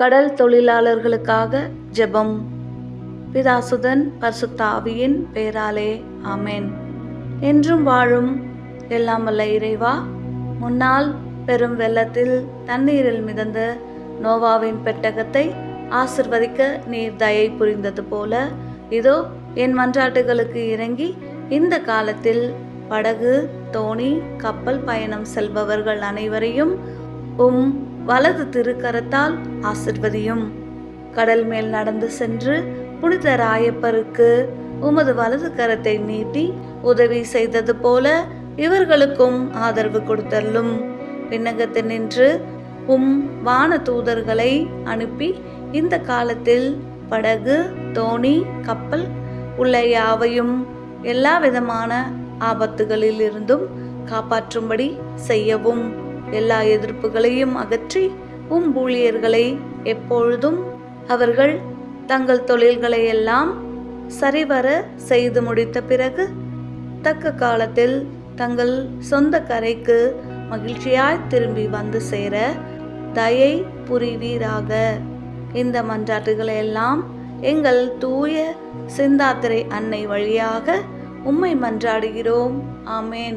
கடல் தொழிலாளர்களுக்காக ஜெபம். பிதாசுதன் பரிசுத்தாவியின் பெயராலே ஆமேன். என்றும் வாழும் எல்லாம் வல்ல இறைவா முன்னால் பெரும் வெள்ளத்தில் தண்ணீரில் மிதந்த நோவாவின் பெட்டகத்தை ஆசிர்வதிக்க நீர் தயை புரிந்தது போல இதோ என் மன்றாட்டுகளுக்கு இறங்கி இந்த காலத்தில் படகு தோணி கப்பல் பயணம் செல்பவர்கள் அனைவரையும் உம் வலது திருக்கரத்தால் ஆசிர்வதியும். கடல் மேல் நடந்து சென்று புனித ராயப்பருக்கு உமது வலது கரத்தை நீட்டி உதவி செய்தது போல இவர்களுக்கும் ஆதரவு கொடுத்தல்லும் விண்ணகத்தில் நின்று உம் வான தூதர்களை அனுப்பி இந்த காலத்தில் படகு தோணி கப்பல் உள்ள யாவையும் எல்லா விதமான ஆபத்துகளில் இருந்தும் காப்பாற்றும்படி செய்யவும். எல்லா எதிர்ப்புகளையும் அகற்றி உம் ஊழியர்களை எப்பொழுதும் அவர்கள் தங்கள் தொழில்களை எல்லாம் சரிவர செய்து முடித்த பிறகு தக்க காலத்தில் தங்கள் சொந்த கரைக்கு மகிழ்ச்சியாய் திரும்பி வந்து சேர தயை புரிவீராக. இந்த மன்றாட்டுகளை எல்லாம் எங்கள் தூய சிந்தாத்திரை அன்னை வழியாக உம்மை மன்றாடுகிறோம். ஆமேன்.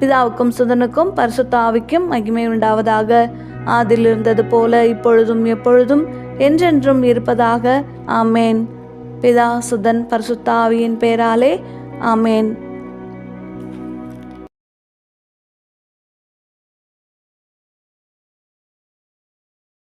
பிதாவுக்கும் சுதனுக்கும் பரிசுத்தாவிக்கும் மகிமை உண்டாவதாக. ஆதில் இருந்தது போல இப்பொழுதும் எப்பொழுதும் என்றென்றும் இருப்பதாக. ஆமேன். பிதா சுதன் பரிசுத்தாவியின் பேராலே ஆமேன்.